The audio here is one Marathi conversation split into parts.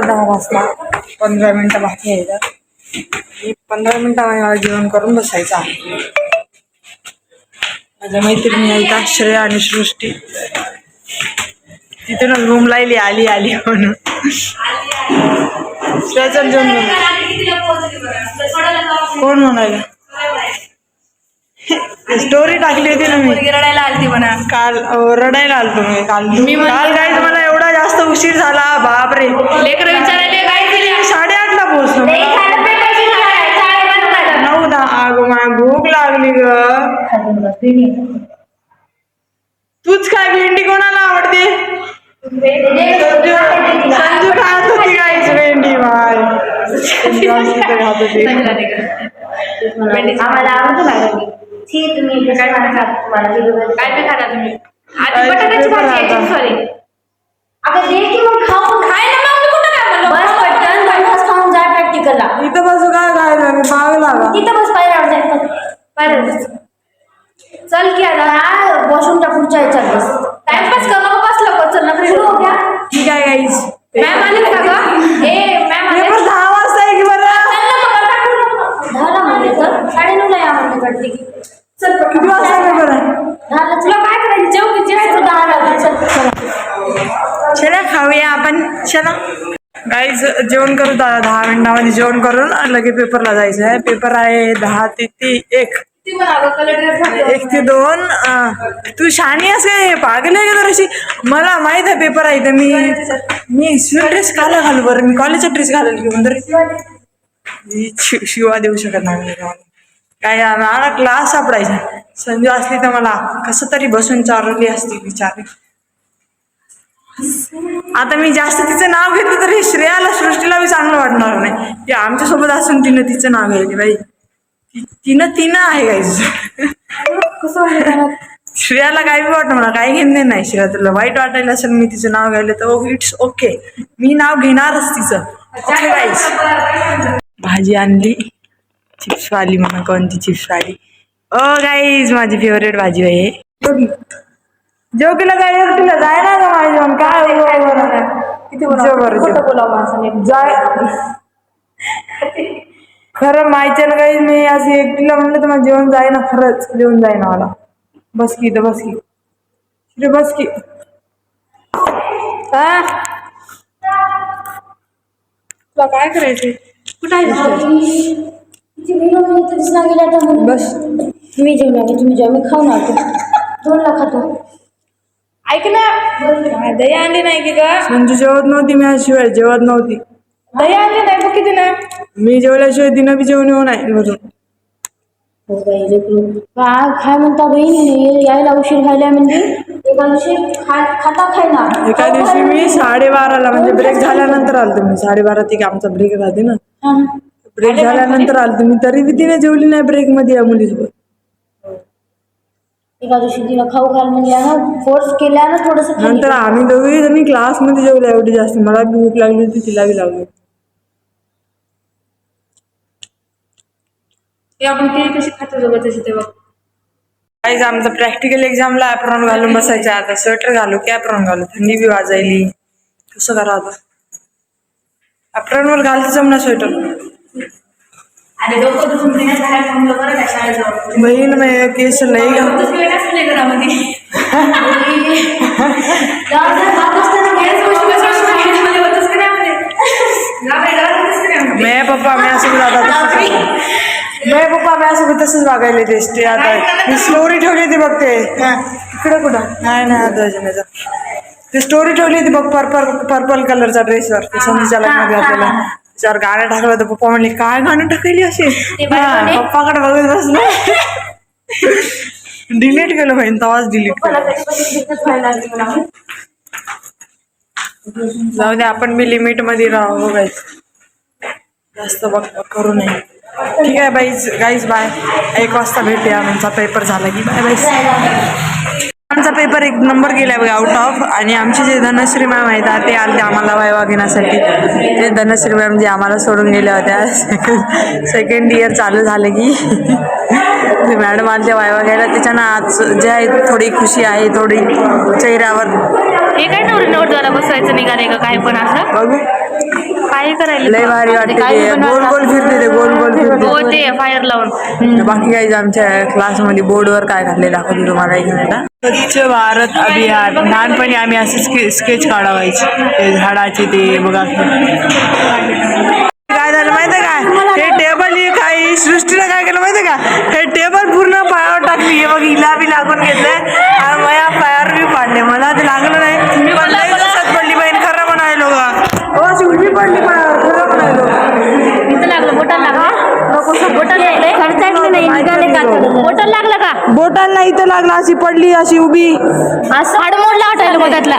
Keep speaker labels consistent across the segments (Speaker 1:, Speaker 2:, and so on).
Speaker 1: दहा वाजता. पंधरा मिनिटं बाकी आहे तर पंधरा मिनिटामध्ये मला जेवण करून बसायचं आहे. माझ्या मैत्रिणी आहेत श्रेया आणि सृष्टी. तिथूनच रूम लायली आली आली म्हणून. श्रेयाचं जेवण. कोण म्हणायला? स्टोरी टाकली होती ना मी.
Speaker 2: रडायला आलती म्हणा.
Speaker 1: काल रडायला आलतो मी. काल काल काय एवढा जास्त उशीर झाला बापरे.
Speaker 2: लेकर विचारायले काय केली?
Speaker 1: साडेआठला पोहोचलो नऊ दहा अगं मला भूक लागली ग. तूच काय भेंडी कोणाला आवडते? संजू खात होती काहीच भेंडी माय खात होती.
Speaker 3: आम्हाला आवडतं तुम्ही तुम्हाला वेगवेगळं.
Speaker 2: काय तुम्ही?
Speaker 1: काय
Speaker 2: आधी बटाट्याची
Speaker 1: पेपर
Speaker 2: भाजी
Speaker 1: आता?
Speaker 2: यायची सॉरी
Speaker 3: अगं दे की मग खाऊ
Speaker 2: काय ना मग मी कुठं काय म्हणलं?
Speaker 3: बस पटकन पन्नास खाऊन जा प्रॅक्टिकलला
Speaker 1: इथं बसू काय काय मी माग लागा
Speaker 3: तिथं बस पायऱ्यावर जाईल पायऱ्यावर बस. चल की आता हा वॉशरूमच्या पुढच्या ह्याच्यात बस
Speaker 1: जेवण करू दहा दहा मिनिटामध्ये जेवण करून लगे पेपरला जायचं आहे. पेपर आहे दहा ते ती एक. एक ते दोन तू शहाणी आहेस काय पागल आहे का तर अशी मला माहीत आहे पेपर आहे तर मी मी शिव ड्रेस घाला घालू बरं. मी कॉलेजचा ड्रेस घालेल घेऊन तरी. शिवा देऊ शकत नाही काय मला क्लास सापडायचा. संजू असली तर मला कसं तरी बसून चारवली असती विचारली आता मी जास्त तिचं नाव घेतलं तरी श्रेयाला सृष्टीला बी चांगलं वाटणार नाही. की आमच्यासोबत असून तिनं तिचं नाव घ्यायची बाई. तिनं तिनं आहे गाईज श्रेयाला काही बी वाटत मला काही घेणे नाही. श्रेया तुला वाईट वाटायला असेल मी तिचं नाव घ्यायला तर इट्स ओके मी नाव घेणारच तिचं. ओके गाईज भाजी आणली. चिप्स वाली म्हणा कोणती चिप्स वाली ओ गाईज माझी फेवरेट भाजी आहे. जोकीला काय एकटीला जाय ना माझी मग काय किती जाय. खरं माहिती ना काही? मी अशी एकटीला म्हणलं तर मला जेवण जाय ना खरंच. जेवण जाय ना मला. बस की इथं बस की. इथे बस की. हा? तुला काय करायचंय? कुठं आहे बस.
Speaker 3: मी जेवण आले तुम्ही जेव्हा मी खाऊन आलो दोनला खातो.
Speaker 2: ऐक ना. दही आणली नाही की ग?
Speaker 1: संजू जेवत नव्हती मी शिवाय जेवत नव्हती.
Speaker 2: दही आणली नाही बघ किती ना.
Speaker 1: मी जेवल्याशिवाय तिनं बी जेवण येऊ नाही घरून.
Speaker 3: हो बाई लेकरू. काय खाय म्हणता बहीण यायला उशीर व्हायला म्हणजे एका दिवशी खा खाता खाय ना
Speaker 1: एका दिवशी मी साडेबाराला म्हणजे ब्रेक झाल्यानंतर आलतो मी. साडेबारा ते आमचा ब्रेक राहते ना.
Speaker 3: हा.
Speaker 1: ब्रेक झाल्यानंतर आलतो मी. तरी बी तिने जेवली नाही ब्रेकमध्ये या मुलीसोबत.
Speaker 3: एका दिवशी तिनं खाऊ घाल म्हणजे ना फोर्स केल्यानं थोडस
Speaker 1: नंतर आम्ही दोघी जणी क्लासमध्ये जेवलो एवढी जास्त. मला बी भूक लागली होती तिला बी लागली.
Speaker 2: हे आपण केळी कशी खातो दोघं तशी ते बघ
Speaker 1: काहीच आमचं प्रॅक्टिकल एक्झामला ॲप्रॉन घालून बसायचं. आता स्वेटर घालू की ॲप्रॉन घालू? थंडी बी वाजायली. कसं करा आता? ॲप्रॉनवर घालतं जमणार स्वेटर बहीण मी केस लई मैं पप्पा मैं असं मैं पप्पा मैं असं तसंच वागायला टेस्टी आता मी स्टोरी ठेवली होती बघ ते. इकडे कुठं? नाही नाही आता ते स्टोरी ठेवली होती बघ पर्पल पर्पल कलरचा ड्रेसवर ते संधीच्या लग्नात घातलेला त्याच्यावर गाणं टाकलं होतं पप्पा म्हणले काय गाणं टाकली असे पप्पाकडे बघत बसलं डिलीट केलं पाहिजे तेव्हाच डिलीट केलं. जाऊ दे आपण बी लिमिटमध्ये राहू गाईज जास्त बघ करू नये. ठीक आहे बाईज गाईज बाय एक वाजता भेटूया आमचा पेपर झाला की. बाय बाय आमचा पेपर एक नंबर गेला बघा आउट ऑफ आणि आमचे जे धनश्री मॅम आहेत ते आले आम्हाला वायवा घेण्यासाठी. ते धनश्री मॅम जे आम्हाला सोडून गेल्या होत्या सेकंड सेकंड इयर चालू झालं की. ते मॅडम आले वायवा घ्यायला. त्याच्यानं आज जे आहे थोडी खुशी आहे थोडी चेहऱ्यावर.
Speaker 2: हे काय नवरी नवरद्वारा बसवायचं निघाले का? काय पण असं?
Speaker 1: बघू.
Speaker 2: काही करायला
Speaker 1: लय भारी वाटते गोल गोल फिरते ते गोल गोल फिरते.
Speaker 2: हो ते फायर लावून.
Speaker 1: बाकी काही आमच्या क्लासमध्ये बोर्डवर काय घातले दाखवते तुम्हाला एक मिनिट स्वच्छ भारत अभियान. लहानपणी आम्ही असे स्के स्केच काढावायचे. ते झाडाचे ते बघा. काय झालं माहितीये का हे टेबल ही काही सृष्टीला काय केलं माहितीये का? हे टेबल पूर्ण पायावर टाकली. हे बघ हिला बी लागून घेतलंय. बोटांना इथं लागला अशी पडली अशी उभी.
Speaker 2: असं हाड मोडला वाटायला बोटातला.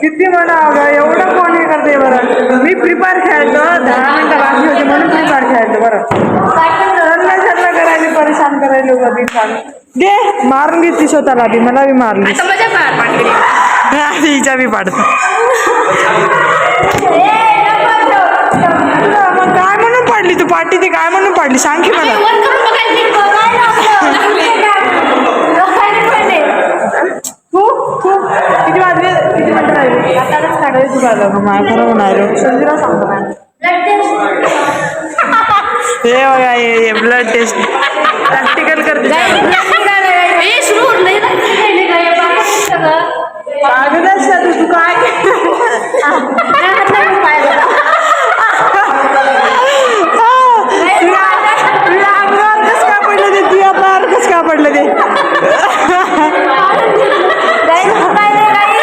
Speaker 1: किती म्हणा अगं एवढं कोण हे करते बरं? मी फ्री फायर खेळतो दहा मिनिटं बाकी होते म्हणून फ्री फायर खेळतो बरं. चढलं करायला परेशान करायला कधी सांग. दे मारून घेतली स्वतःला बी मला बी मारली
Speaker 2: आता मजा पार पाणी
Speaker 1: आधी हिच्या बी पाडतो. पाडली तू पाटी ती काय म्हणून पाडली? सांग की मला.
Speaker 2: वर करून बघायला
Speaker 1: तू? तू? किती वाजले? किती मिनिटं राहिले? आताच काढायचं झालं. मग माझ्या खरं म्हणायलो संजीला सांगतो काय हे बघा हे ब्लड टेस्ट प्रॅक्टिकल करते
Speaker 2: ए सुरू होत
Speaker 1: कागदच का तू तू काय तुला तुला अंगावर कसं काय पडलं ते तुझ्या पायावर कसं काय पडलं ते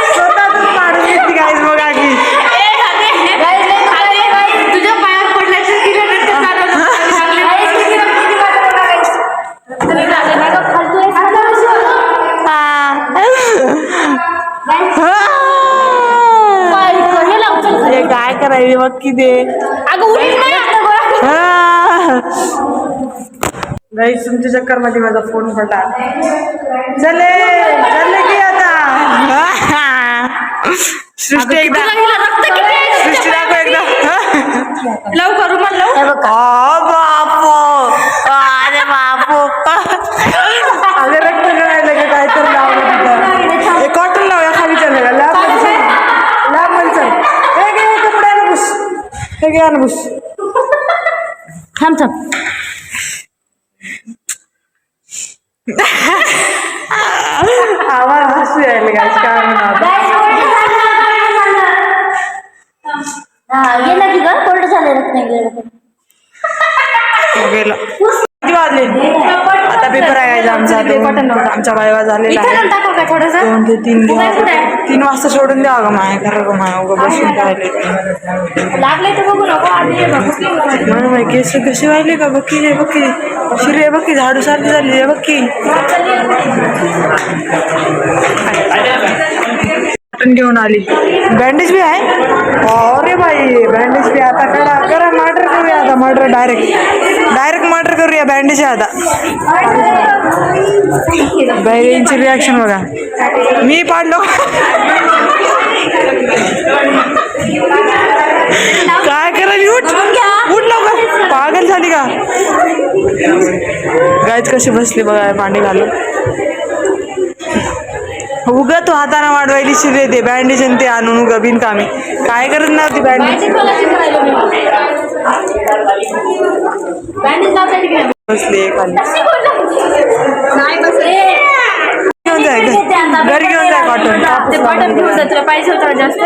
Speaker 1: स्वतः तू काढून घेतली गाईज बघा की
Speaker 2: तुझ्या पायात पडल्याचं
Speaker 1: हे करायचे बघ की
Speaker 2: उडीच नाही
Speaker 1: तुमच्या चक्करमध्ये माझा फोन पडला चले चले की आता. सृष्टी एकदा? सृष्टी दाखव एकदा.
Speaker 2: लावू का रुमाल लावू
Speaker 1: आ बापो अरे बापो अरे रक्त करायला का काय तर लावलं तिथं हे कॉटन लावूया खाली चले का लॅबमध्ये चल लॅबमध्ये चल हे घे हे कपडे आणू बुस घे आणू बुस.
Speaker 3: थांब थांब.
Speaker 1: आवाज हसू यायला काय काय म्हणा
Speaker 3: हा गेला की ग? कोल्ड झाले रक्त नाही गेलं.
Speaker 1: गेलं किती वाजले? आता पेपर आहे आमचा दोन आमचा वायवा झालेला
Speaker 2: इथं
Speaker 1: आहे
Speaker 2: नंतर टाकू का थोडंसं?
Speaker 1: दोन ते तीन
Speaker 2: आहे?
Speaker 1: तीन वाजता सोडून द्या अगं माया? खरं गं माया? उगं बसून राहिले.
Speaker 2: लागले तर बघू नको आधी बघू.
Speaker 1: म्हणून माहिती केस कसे व्हायले का बक्की हे बक्की शिरे हे बक्की झाडू सारखी झाली हे बक्की कॉटन घेऊन आली. बँडेज बी आहे? अरे बाई बँडेज बी आता करा करा मर्डर करूया आता मर्डर डायरेक्ट डायरेक्ट करूया बँडेज आहे आता. बहिणींची रिॲक्शन बघा. मी पाडलो. काय करायली उठ. उठ लवकर. पागल झाली का? गायच कशी बसली बघा पाणी घालून. उग तू हाताने वाढवायली शिरे ते बँडेज आणि ते आणून उगा बिनकामी. काय करत नव्हती बँडेज
Speaker 2: बँडेज खोलायची करायला मी. बँडेज लावता तिकडे.
Speaker 1: बसली खाली. घेऊन जाय घरी. घेऊन जाय कॉटन
Speaker 2: ते बटन घेऊन जा, तुला पाहिजे होतं जास्त.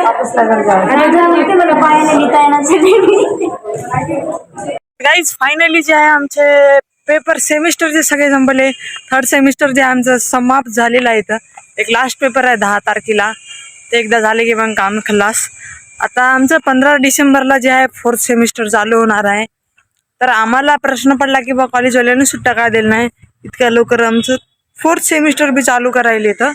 Speaker 1: गाईज फायनली जे आहे आमचे पेपर सेमिस्टरचे सगळे संपले. थर्ड सेमिस्टर जे आमचं समाप्त झालेलं आहे इथं. एक लास्ट पेपर आहे दहा तारखेला. ते एकदा झाले की मग काम खलास आता आमचं पंधरा डिसेंबरला जे आहे फोर्थ सेमिस्टर चालू होणार आहे. तर आम्हाला प्रश्न पडला की बा कॉलेजवाल्यांनी सुट्ट्या का दिल्या नाही इतक्या लवकर आमचं फोर्थ सेमिस्टर बी चालू करायला येतं.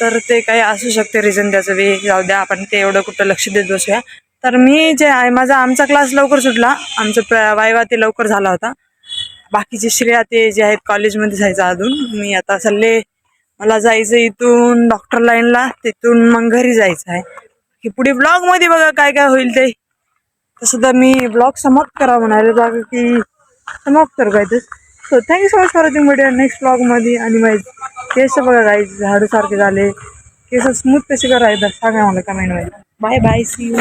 Speaker 1: तर ते काही असू शकते रिझन त्याचं बी. जाऊ द्या आपण ते एवढं कुठं लक्ष देत बसूया. तर मी जे आहे माझा आमचा क्लास लवकर सुटला. आमचं प्र वायवा ते लवकर झाला होता. बाकीचे श्रेया ते जे आहेत कॉलेजमध्ये जायचं अजून. मी आता सल्ले मला जायचं इथून डॉक्टर लाईनला तिथून मग घरी जायचं आहे. की पुढे ब्लॉगमध्ये बघा काय काय होईल ते. तसं तर मी ब्लॉग समाप्त करा म्हणाले बाकी की समाप्त करू काय so thank you so much for watching video next ब्लॉगमध्ये आणि माझे केस बघा काही झाडूसारखे झाले. केस स्मूथ कसे करायचं सांगा मला कमेंटमध्ये बाय बाय सी यू